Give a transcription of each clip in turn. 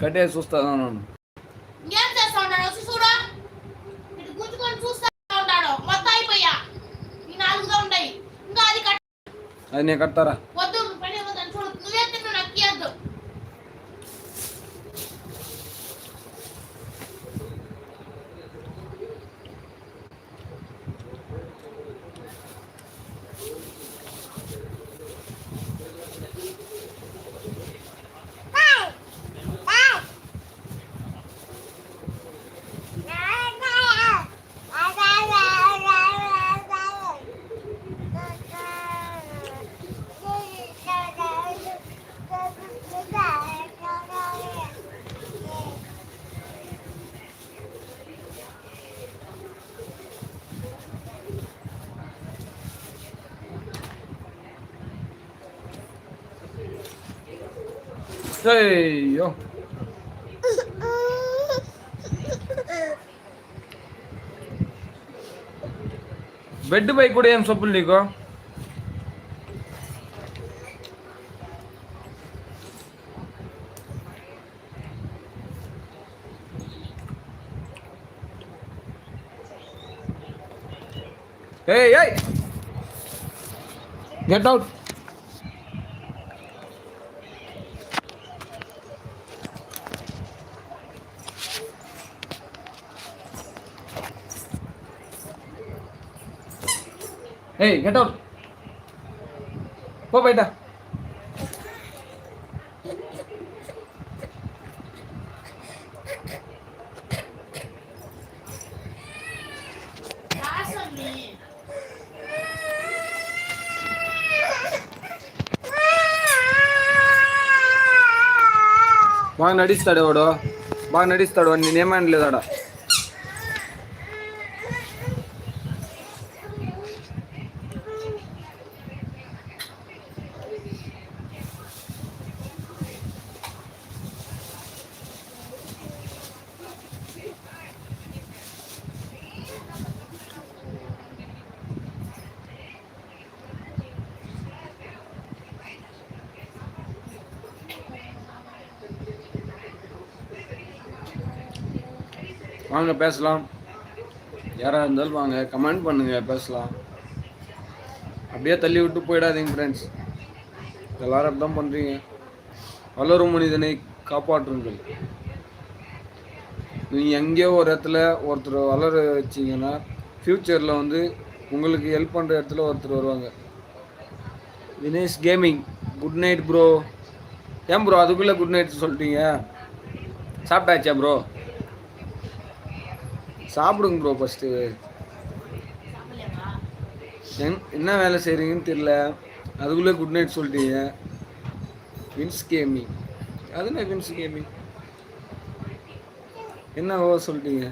కట్టే చూస్తాను ఏం చేస్తా ఉంటాడు వచ్చి చూడు ఇటు గుంజుకొని చూస్తా ఉంటాడు మొత్తం అయిపోయా? ఈ నాలుగుగా ఉంటాయి ఇంకా అది కట్ అది నేను కడతారా? అయ్యో బెడ్ పై కూడా ఏం సొప్పులు నీకు ఏయ్ ఏయ్ గెట్ అవుట్ ఏయ్ గెట్ అవుట్ పో బయట రాసండి బాగా నడిస్తాడు వాడు బాగా నడిస్తాడు వాడు నేనేమని లేదాడ வாங்க பேசலாம். யாராக இருந்தாலும் வாங்க. கமெண்ட் பண்ணுங்க பேசலாம். அப்படியே தள்ளி விட்டு போயிடாதீங்க ஃப்ரெண்ட்ஸ் எல்லாரும் அப்படிதான் பண்ணுறீங்க வளரும் மனிதனை காப்பாற்றுங்கள். நீங்கள் எங்கேயோ ஒரு இடத்துல ஒருத்தர் வளர வச்சிங்கன்னா ஃப்யூச்சரில் வந்து உங்களுக்கு ஹெல்ப் பண்ணுற இடத்துல ஒருத்தர் வருவாங்க. Vinesh gaming good night bro ஏன் ப்ரோ அதுக்குள்ளே குட் நைட் சொல்லிட்டீங்க. சாப்பிட்டாச்சா ப்ரோ சாப்பிடுங்க ப்ரோ ஃபஸ்ட்டு என் என்ன வேலை செய்கிறீங்கன்னு தெரில அதுக்குள்ளே குட் நைட் சொல்லிட்டீங்க வின்ஸ் கேமிங் அது என்ன வின்ஸ் கேமிங் என்ன ஓ சொல்லிட்டீங்க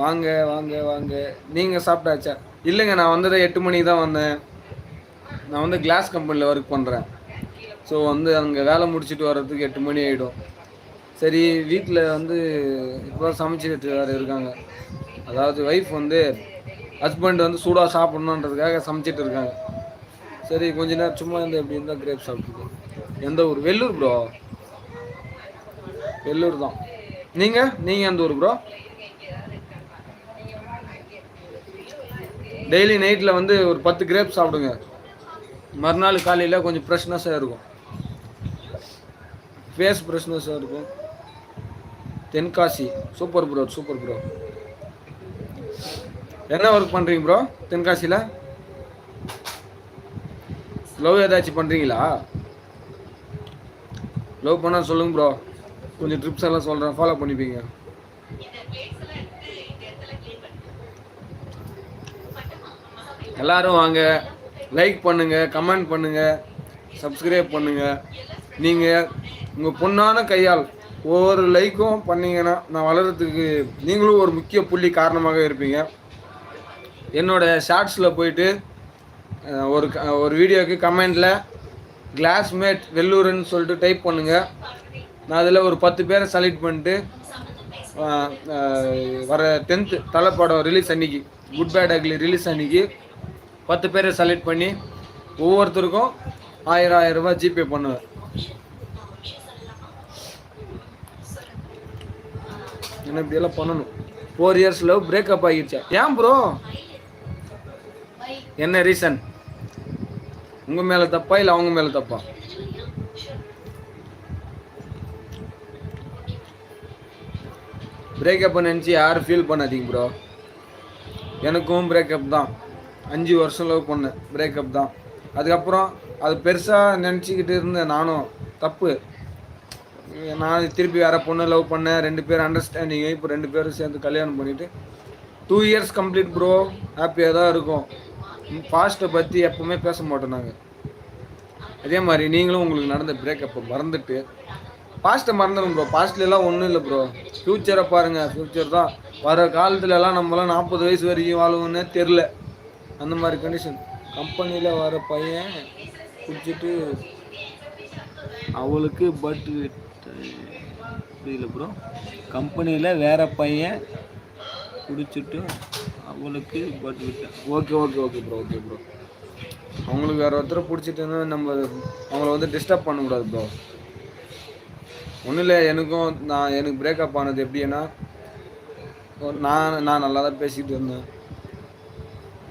வாங்க வாங்க வாங்க. நீங்கள் சாப்பிட்டாச்சா? இல்லைங்க நான் வந்ததே எட்டு மணிக்கு தான் வந்தேன். நான் வந்து கிளாஸ் கம்பெனியில் ஒர்க் பண்ணுறேன் ஸோ வந்து அங்கே வேலை முடிச்சுட்டு வர்றதுக்கு எட்டு மணி ஆகிடும் சரி வீட்டில் வந்து இப்போ சமைச்சிட்டு வேறு இருக்காங்க. அதாவது ஒய்ஃப் வந்து ஹஸ்பண்ட் வந்து சூடாக சாப்பிட்ணுன்றதுக்காக சமைச்சிட்டு இருக்காங்க. சரி கொஞ்ச நேரம் சும்மா இந்த எப்படி இருந்தால் கிரேப் சாப்பிட்டுருக்கோம் எந்த ஊர்? வெள்ளூர் ப்ரோ வெள்ளூர் தான். நீங்கள் நீங்கள் எந்த ஊர் ப்ரோ டெய்லி நைட்டில் வந்து ஒரு பத்து கிரேப் சாப்பிடுங்க. மறுநாள் காலையில் கொஞ்சம் ஃப்ரெஷ்னஸாக இருக்கும். ஃபேஸ் ஃப்ரெஷ்னஸாக இருக்கும். Tenkasi. Super bro super bro என்ன ஒர்க் பண்ணுறீங்க ப்ரோ தென்காசியில் லவ் ஏதாச்சும் பண்ணுறீங்களா லவ் பண்ணால் சொல்லுங்க ப்ரோ கொஞ்சம் ட்ரிப்ஸ் எல்லாம் சொல்கிறேன் ஃபாலோ பண்ணிப்பீங்க. எல்லாரும் வாங்க. லைக் பண்ணுங்க கமெண்ட் பண்ணுங்க சப்ஸ்கிரைப் பண்ணுங்க. நீங்கள் உங்கள் பொண்ணான கையால் ஒவ்வொரு லைக்கும் பண்ணீங்கன்னா நான் வளர்கிறதுக்கு நீங்களும் ஒரு முக்கிய புள்ளி காரணமாக இருப்பீங்க. என்னோட ஷார்ட்ஸில் போயிட்டு ஒரு க- ஒரு வீடியோக்கு கமெண்டில் கிளாஸ்மேட் வெள்ளூர்னு சொல்லிட்டு டைப் பண்ணுங்கள் நான் அதில் ஒரு பத்து பேரை செலக்ட் பண்ணிட்டு வர டென்த்து தலைப்படம் ரிலீஸ் அன்னைக்கு குட் பேட் அக்லி ரிலீஸ் அன்னைக்கு பத்து பேரை செலக்ட் பண்ணி ஒவ்வொருத்தருக்கும் ஆயிரம் ஆயிரம் ரூபாய் ஜிபே பண்ணுவேன். ஏன்னா இப்படியெல்லாம் பண்ணணும்? ஃபோர் இயர்ஸ் லவ் பிரேக்கப் ஆகிடுச்சா? ஏன் ப்ரோ என்ன ரீசன் உங்க மேல தப்பா இல்ல அவங்க மேல தப்பா? பிரேக்கப் நினச்சி யாரும் ஃபீல் பண்ணாதீங்க ப்ரோ எனக்கும் பிரேக்கப் தான். அஞ்சு வருஷம் லவ் பண்ணேன். பிரேக்கப் தான். அதுக்கப்புறம் அது பெருசாக நினச்சிக்கிட்டு இருந்தேன் நானும் தப்பு. நான் திருப்பி வேற பொண்ணு லவ் பண்ணேன். ரெண்டு பேரும் அண்டர்ஸ்டாண்டிங் இப்போ ரெண்டு பேரும் சேர்ந்து கல்யாணம் பண்ணிட்டு டூ இயர்ஸ் கம்ப்ளீட் ப்ரோ ஹாப்பியாக தான் இருக்கும். பாஸ்ட்டை பற்றி எப்பவுமே பேச மாட்டோம் நாங்கள் அதே மாதிரி நீங்களும் உங்களுக்கு நடந்த பிரேக்கப்பை மறந்துட்டு பாஸ்ட்டை மறந்துடும் ப்ரோ பாஸ்ட்லாம் ஒன்றும் இல்லை ப்ரோ ஃப்யூச்சரை பாருங்கள் ஃப்யூச்சர் தான். வர காலத்துலலாம் நம்மளாம் நாற்பது வயசு வரைக்கும் வாழுவோன்னே தெரில அந்த மாதிரி கண்டிஷன் கம்பெனியில் வர பையன் குடிச்சிட்டு அவளுக்கு பட்டு புரியல ப்ரோ கம்பெனியில் வேறு பையன் குடிச்சிட்டு அவளுக்கு பட் விட்டேன் okay okay okay bro okay bro அவங்களுக்கு வேறு ஒருத்தரை பிடிச்சிட்டுன்னா நம்ம அவங்கள வந்து டிஸ்டர்ப் பண்ணக்கூடாது ப்ரோ ஒன்றும் இல்லை எனக்கும் நான் எனக்கு பிரேக்கப் ஆனது எப்படின்னா நான் நான் நல்லா தான் பேசிக்கிட்டு இருந்தேன்.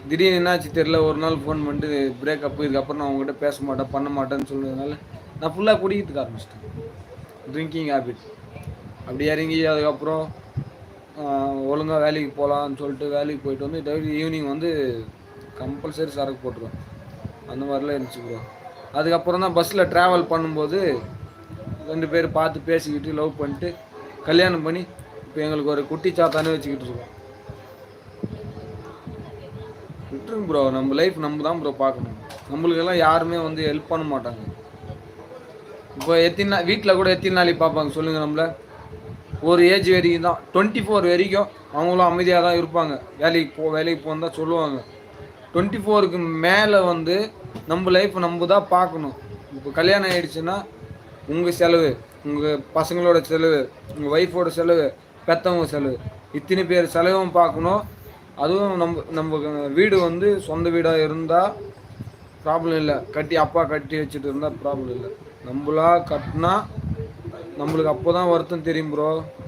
திடீர்னு என்னாச்சு தெரில ஒரு நாள் ஃபோன் பண்ணிட்டு பிரேக்கப் இதுக்கப்புறம் நான் அவங்ககிட்ட பேச மாட்டேன் பண்ண மாட்டேன்னு சொன்னதுனால நான் ஃபுல்லாக குடிக்கிறதுக்கு ஆரம்பிச்சிட்டேன். ட்ரிங்கிங் ஹேபிட் அப்படி இறங்கி அதுக்கப்புறம் ஒழுங்காக வேலைக்கு போகலான்னு சொல்லிட்டு வேலைக்கு போயிட்டு வந்து டெய்லி ஈவினிங் வந்து கம்பல்சரி சரக்கு போட்டுருவோம் அந்த மாதிரிலாம் இருந்துச்சு ப்ரோ அதுக்கப்புறம் தான் பஸ்ஸில் ட்ராவல் பண்ணும்போது ரெண்டு பேர் பார்த்து பேசிக்கிட்டு லவ் பண்ணிட்டு கல்யாணம் பண்ணி இப்போ எங்களுக்கு ஒரு குட்டி சாத்தானே வச்சுக்கிட்டு இருக்கோம். விட்டுருங்க ப்ரோ நம்ம லைஃப் நம்ம தான் ப்ரோ பார்க்கணும். நம்மளுக்கெல்லாம் யாருமே வந்து ஹெல்ப் பண்ண மாட்டாங்க. இப்போ எத்தனை நாள் வீட்டில் கூட எத்தனை நாளைக்கு பார்ப்பாங்க? சொல்லுங்கள் நம்மளை. ஒரு ஏஜ் வரைக்கும் தான். டுவெண்ட்டி ஃபோர் வரைக்கும் அவங்களும் அமைதியாக தான் இருப்பாங்க. வேலைக்கு போ வேலைக்கு போகணும் தான் சொல்லுவாங்க. டுவெண்ட்டி ஃபோருக்கு மேலே வந்து நம்ம லைஃப் நம்ம தான் பார்க்கணும். இப்போ கல்யாணம் ஆகிடுச்சுன்னா உங்கள் செலவு உங்கள் பசங்களோட செலவு உங்கள் ஒய்ஃபோட செலவு பெற்றவங்க செலவு. இத்தனை பேர் செலவும் பார்க்கணும். அதுவும் நம்ம நம்ம வீடு வந்து சொந்த வீடாக இருந்தால் ப்ராப்ளம் இல்லை. கட்டி அப்பா கட்டி வச்சுட்டு இருந்தால் ப்ராப்ளம் இல்லை. நம்மளா கட்டினா நம்மளுக்கு அப்போ தான் வருத்தம் தெரியும் ப்ரோ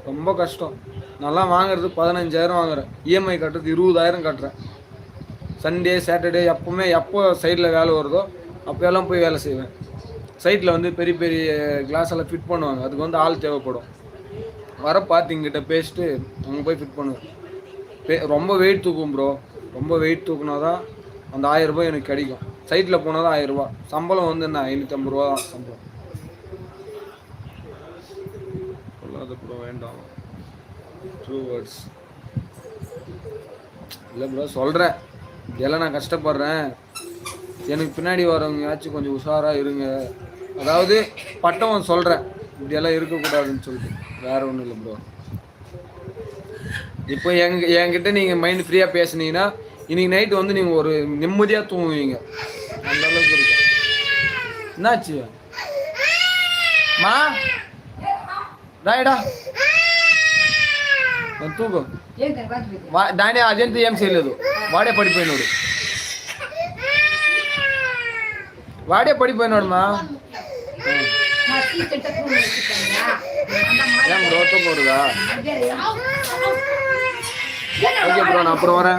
ரொம்ப கஷ்டம். நல்லா வாங்குறது பதினஞ்சாயிரம் வாங்குறேன். இஎம்ஐ கட்டுறது இருபதாயிரம் கட்டுறேன். சண்டே சாட்டர்டே எப்போவுமே எப்போ சைடில் வேலை வருதோ அப்போயெல்லாம் போய் வேலை செய்வேன். சைட்டில் வந்து பெரிய பெரிய கிளாஸ் எல்லாம் ஃபிட் பண்ணுவாங்க. அதுக்கு வந்து ஆள் தேவைப்படும். வர பார்ட்டிங்கிட்ட பேசிட்டு அங்கே போய் ஃபிட் பண்ணுவேன். ரொம்ப வெயிட் தூக்கும் ப்ரோ ரொம்ப வெயிட் தூக்குனா தான் அந்த ஆயிரம் ரூபாய் எனக்கு கிடைக்கும். சைட்டில் போனால் தான் ஆயிரரூபா சம்பளம் வந்து என்ன? ஐநூற்றம்பது ரூபா தான் சம்பளம். அது ப்ரோ வேண்டாம். ட்ரூ வேர்ட்ஸ் இல்லை ப்ரோ சொல்கிறேன் இதெல்லாம் நான் கஷ்டப்படுறேன். எனக்கு பின்னாடி வரவங்கயாச்சும் கொஞ்சம் உஷாராக இருங்க. அதாவது பட்டம் சொல்கிறேன் இப்படியெல்லாம் இருக்கக்கூடாதுன்னு சொல்லிட்டு. வேற ஒன்றும் இல்லை ப்ரோ இப்போ எங்க என்கிட்ட நீங்கள் மைண்ட் ஃப்ரீயாக பேசுனீங்கன்னா இன்னைக்கு நைட் வந்து நீங்கள் ஒரு நிம்மதியாக தூங்குவீங்க. அந்த அளவுக்கு இருக்கும். என்னாச்சு? மா? రాయడా? తూగు. దాని అజంత ఏం చేయలేదు. వాడే పడిపోయినాడు. వాడే పడిపోయినాడు మా. ఏం రోతకూడదా ఓకే నా అప్పుడు వరా?